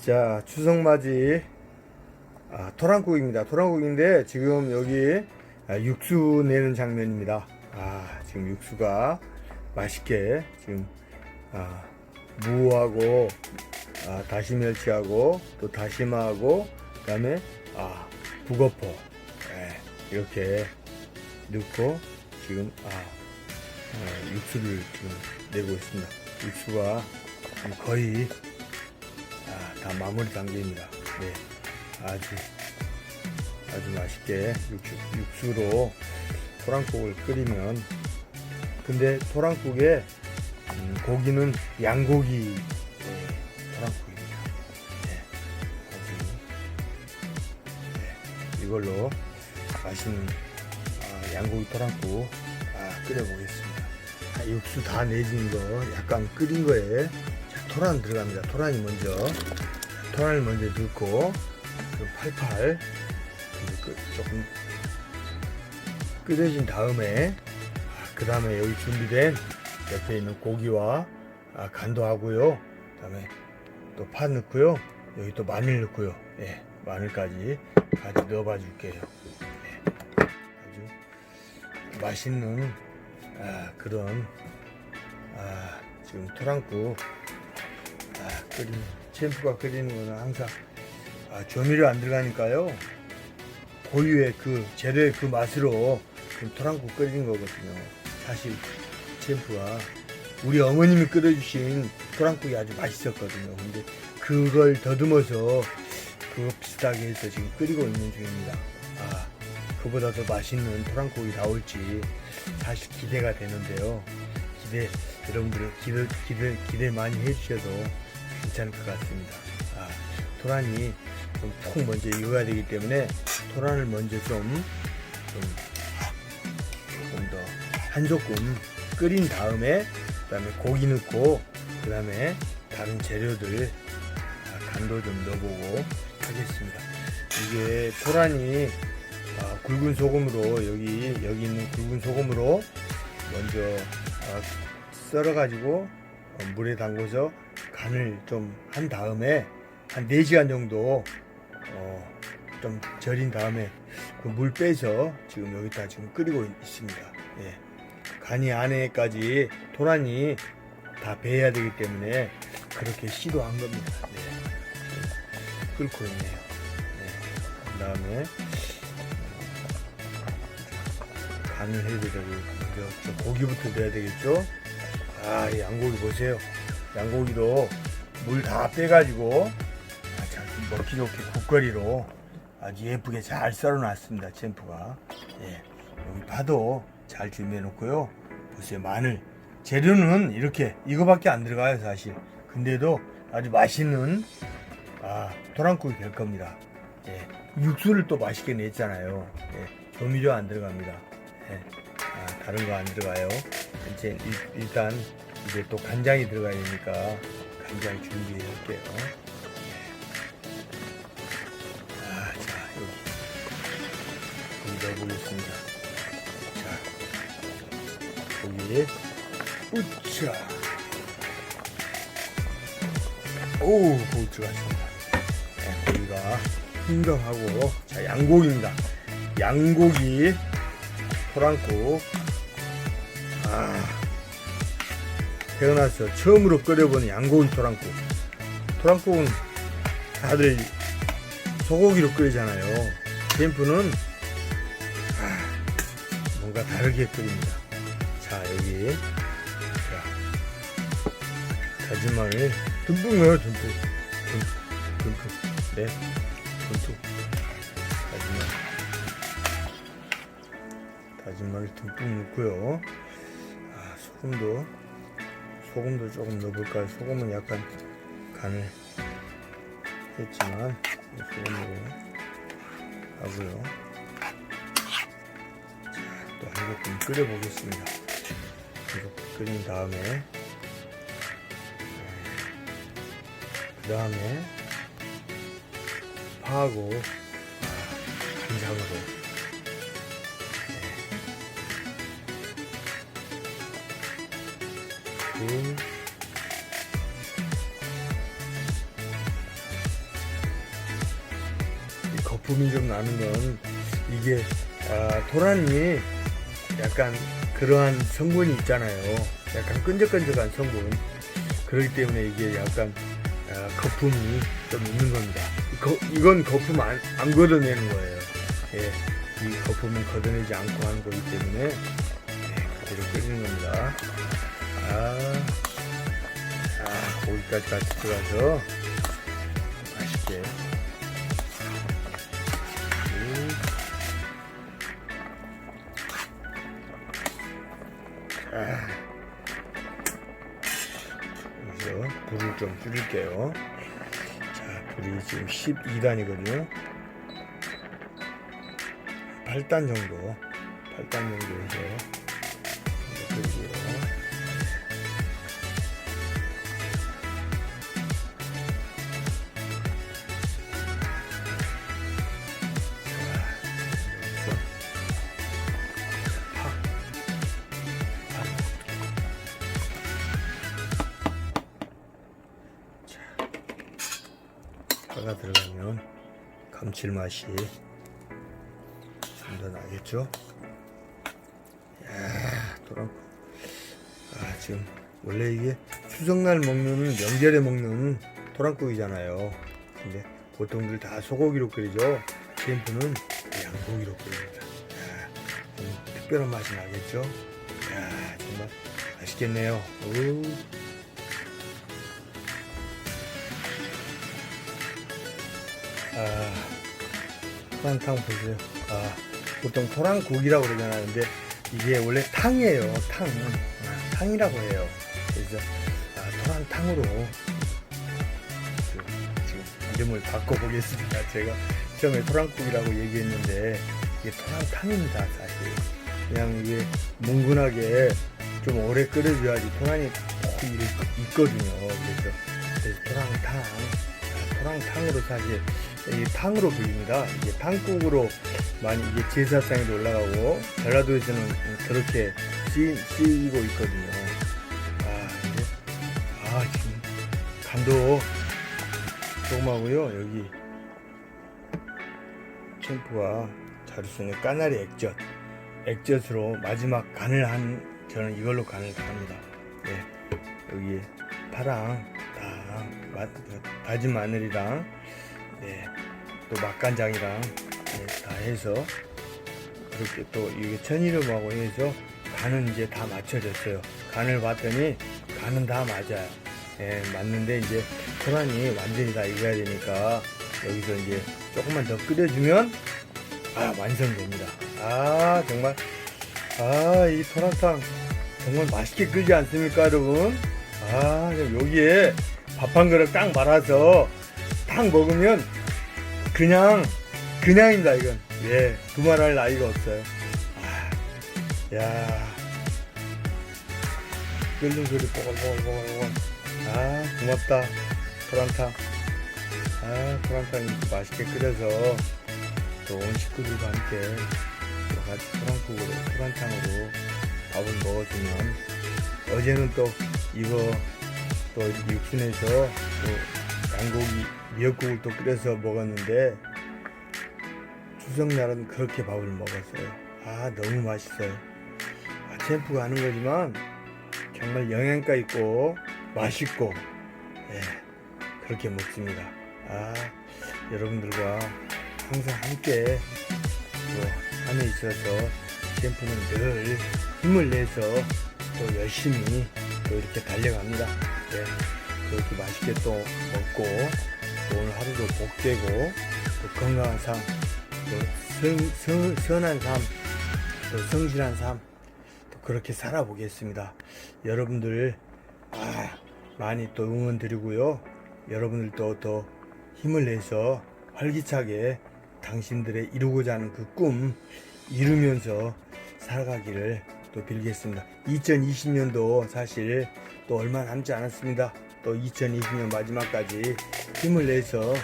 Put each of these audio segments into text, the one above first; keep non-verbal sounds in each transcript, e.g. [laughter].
자, 추석맞이 아, 토랑국입니다. 토랑국인데 지금 여기 아, 육수 내는 장면입니다. 아, 지금 육수가 맛있게 지금 아, 무하고 아, 다시멸치하고 또 다시마하고 그 다음에 아, 북어포 예, 이렇게 넣고 지금 아, 아, 육수를 지금 내고 있습니다. 육수가 거의 아, 다 마무리 단계입니다. 네, 아주 아주 맛있게 육수, 육수 로 토랑국을 끓이면 근데 토랑국에 음, 고기는 양고기 네, 토랑국입니다. 네, 고기. 네, 이걸로 맛있는 아, 양고기 토랑국 아, 끓여보겠습니다. 아, 육수 다 내진 거 약간 끓인 거에 자, 토란 들어갑니다. 토란이 먼저 토란을 먼저 넣고 좀 팔팔 끓- 조금 끓여진 다음에 그 다음에 여기 준비된 옆에 있는 고기와 아, 간도 하고요. 그 다음에 또 파 넣고요. 여기 또 마늘 넣고요. 예, 마늘까지 같이 넣어봐 줄게요. 예, 아주 맛있는 아, 그런 아, 지금 토랑국 아, 끓인 챔프가 끓이는 거는 항상 아, 조미료 안 들어가니까요. 고유의 그 재료의 그 맛으로 지금 토랑국 끓이는 거거든요. 사실 챔프가 우리 어머님이 끓여주신 토랑국이 아주 맛있었거든요. 근데 그걸 더듬어서 그거 비슷하게 해서 지금 끓이고 있는 중입니다. 아, 그보다 더 맛있는 토랑국이 나올지 사실 기대가 되는데요. 기대, 여러분들 기대, 기대, 기대 많이 해주셔도 괜찮을 것 같습니다. 아, 토란이 좀푹 먼저 익어야 되기 때문에 토란을 먼저 좀, 좀 조금 더 한 조금 끓인 다음에 그다음에 고기 넣고 그다음에 다른 재료들 아, 간도 좀 넣어보고 하겠습니다. 이게 토란이 아, 굵은 소금으로 여기 여기 있는 굵은 소금으로 먼저 아, 썰어 가지고 어, 물에 담궈서 간을 좀 한 다음에 한 4시간 정도 어, 좀 절인 다음에 그 물 빼서 지금 여기다 지금 끓이고 있- 있습니다. 예. 간이 안에까지 토란이 다 배야 되기 때문에 그렇게 시도한 겁니다. 네. 끓고 있네요. 네. 그 다음에 간을 해야 되고 고기부터 넣어야 되겠죠? 아, 이 양고기 보세요. 양고기도 물 다 빼가지고 아, 자, 먹기 좋게 국거리로 아주 예쁘게 잘 썰어놨습니다. 챔프가. 예. 여기 파도 잘 준비해 놓고요. 보세요. 마늘. 재료는 이렇게 이거밖에 안 들어가요, 사실. 근데도 아주 맛있는 아, 토랑국이 될 겁니다. 예. 육수를 또 맛있게 냈잖아요. 예. 조미료 안 들어갑니다. 예. 아, 다른 거 안 들어가요. 이제 일- 일단 이제 또 간장이 들어가야 되니까 간장 준비해 볼게요. 아, 자, 여기. 넣어보겠습니다. 자, 여기. 우차. 오, 고기 들어갔습니다. 자, 고기가 흥정하고. 자, 양고기입니다. 양고기, 토랑국. 아, 태어나서 처음으로 끓여보는 양고기 토랑국. 토랑국은 다들 소고기로 끓이잖아요. 캠프는 아, 뭔가 다르게 끓입니다. 자 여기 자 다진 마늘 듬뿍 넣어요 듬뿍 듬- 듬뿍 네 듬뿍 다진 마늘 다진 마늘 듬뿍 넣고요. 아 소금도 소금도 조금 넣어볼까요? 소금은 약간 간을 했지만 소금으로 하고요. 또한 조금 끓여보겠습니다. 이렇게 끓인 다음에 그 다음에 파하고 아, 간장으로 네. 둘 거품이 좀 나는 건 이게 아, 도란이 약간 그러한 성분이 있잖아요. 약간 끈적끈적한 성분. 그렇기 때문에 이게 약간 아, 거품이 좀 있는 겁니다. 거- 이건 거품 안, 안 걷어내는 거예요. 예, 이 거품을 걷어내지 않고 하는 거기 때문에 예, 그대로 끓이는 겁니다. 아, 아 고기까지 같이 들어가서 맛있게. 음. 아. 여기서 불을 좀 줄일게요. 자, 불이 지금 12단이거든요. 8단 정도, 8단 정도 해서 끓이고요. 파가 들어가면 감칠맛이 좀 더 나겠죠? 야 도랑 아 지금 원래 이게 추석날 먹는 명절에 먹는 도랑국이잖아요. 근데 보통들 다 소고기로 끓이죠. 캠프는 양고기로 끓입니다. 야, 좀 특별한 맛이 나겠죠? 야 정말 맛있겠네요. 오. 아, 토랑탕 보세요. 아, 보통 토랑국이라고 그러잖아요. 근데 이게 원래 탕이에요. 탕. 아, 탕이라고 해요. 그래서 아, 토랑탕으로 그, 지금 이름을 바꿔보겠습니다. [laughs] 제가 처음에 토랑국이라고 얘기했는데 이게 토랑탕입니다. 사실. 그냥 이게 뭉근하게 좀 오래 끓여줘야지 꼭 이렇게 있거든요. 그래서, 그래서 토랑탕. 아, 토랑탕으로 사실 이 탕으로 불립니다. 이게 탕국으로 많이 이게 제사상에도 올라가고 전라도에서는 그렇게 쓰이, 쓰이고 있거든요. 아 이제 아 지금 간도 조금하고요 여기 챔프와 자루순의 까나리 액젓 액젓으로 마지막 간을 한 저는 이걸로 간을 다 합니다. 네 여기에 파랑 다 마- 다진 마늘이랑 네, 또 맛간장이랑 네, 다 해서 그렇게 또 이게 천이름하고 해서 간은 이제 다 맞춰졌어요. 간을 봤더니 간은 다 맞아요. 예, 맞는데 이제 토란이 완전히 다 익어야 되니까 여기서 이제 조금만 더 끓여주면 아 완성됩니다. 아 정말 아이 토란탕 정말 맛있게 끓지 않습니까 여러분? 아 여기에 밥 한 그릇 딱 말아서 딱 먹으면 그냥 그냥입니다 이건. 예 두말할 나이가 없어요. 아, 야. 끓는 소리 뽀글뽀글뽀글 아 고맙다 토란탕 아 이렇게 맛있게 끓여서 또 온 식구들과 함께 또 같이 토란국으로 토란탕으로 밥을 먹어주면 어제는 또 이거 또 이렇게 육순에서 또 양고기 미역국을 또 끓여서 먹었는데 추석날은 그렇게 밥을 먹었어요. 아 너무 맛있어요. 아, 챔프가 하는 거지만 정말 영양가 있고 맛있고 예, 그렇게 먹습니다. 아 여러분들과 항상 함께 또 안에 있어서 챔프는 늘 힘을 내서 또 열심히 또 이렇게 달려갑니다. 예, 그렇게 맛있게 또 먹고 또 오늘 하루도 복되고 또 건강한 삶, 또 성, 성, 선한 삶, 또 성실한 삶, 또 그렇게 살아보겠습니다. 여러분들 아, 많이 또 응원 드리고요. 여러분들도 더 힘을 내서 활기차게 당신들의 이루고자 하는 그 꿈 이루면서 살아가기를 또 빌겠습니다. 2020년도 사실 또 얼마 남지 않았습니다. 또 2020년 마지막까지 힘을 내서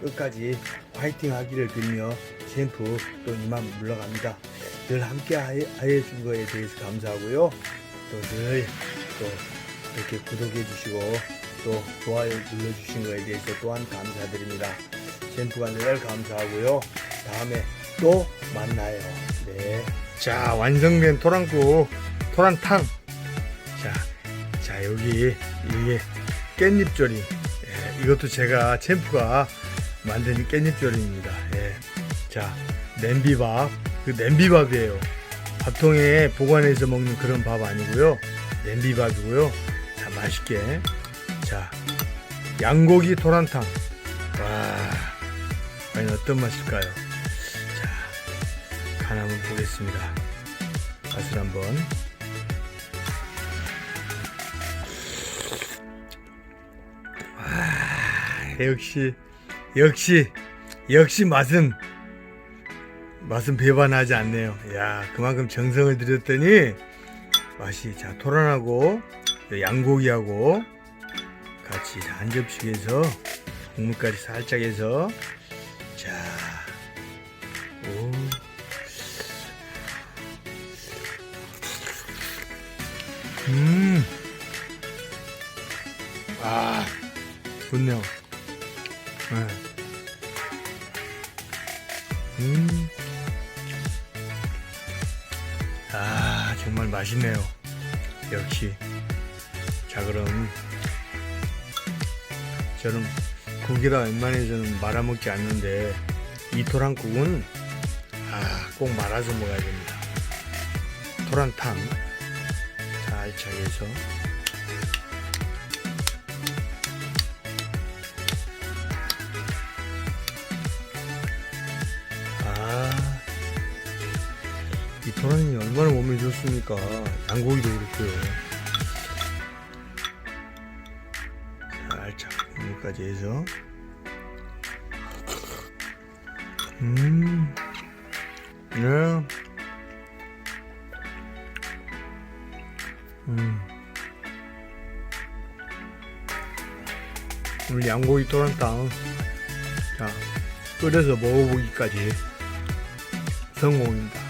끝까지 화이팅 하기를 빌며 챔프 또 이만 물러갑니다. 늘 함께 하여 준 거에 대해서 감사하고요. 또늘또 이렇게 구독해 주시고 또 좋아요 눌러주신 거에 대해서 또한 감사드립니다. 챔프가 늘 감사하고요. 다음에 또 만나요. 네. 자, 완성된 토란국, 토란탕. 자, 자, 여기, 이게 깻잎조림. 예, 이것도 제가 챔프가 만든 깻잎조림입니다. 예. 자, 냄비밥. 그 냄비밥이에요. 밥통에 보관해서 먹는 그런 밥 아니고요. 냄비밥이고요. 자, 맛있게. 자, 양고기 토란탕. 와, 과연 어떤 맛일까요? 자, 간 한번 보겠습니다. 맛을 한번. 역시, 역시, 역시 맛은, 맛은 배반하지 않네요. 야, 그만큼 정성을 들였더니, 맛이, 자, 토란하고, 양고기하고, 같이 한 접시에서 국물까지 살짝 해서 자, 오, 음, 아, 좋네요. 음, 아, 정말 맛있네요. 역시. 자, 그럼 저는 국이라 웬만해서는 말아먹지 않는데 이 토란국은 아, 꼭 말아서 먹어야 됩니다. 토란탕 살짝 해서 좋습니까? 양고기도 그렇고요. 살짝 국물까지 해서 음, 네, 음, 오늘 양고기 토란탕 자 끓여서 먹어보기까지 성공입니다.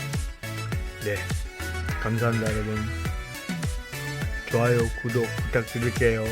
네, 감사합니다 여러분. 좋아요, 구독 부탁드릴게요.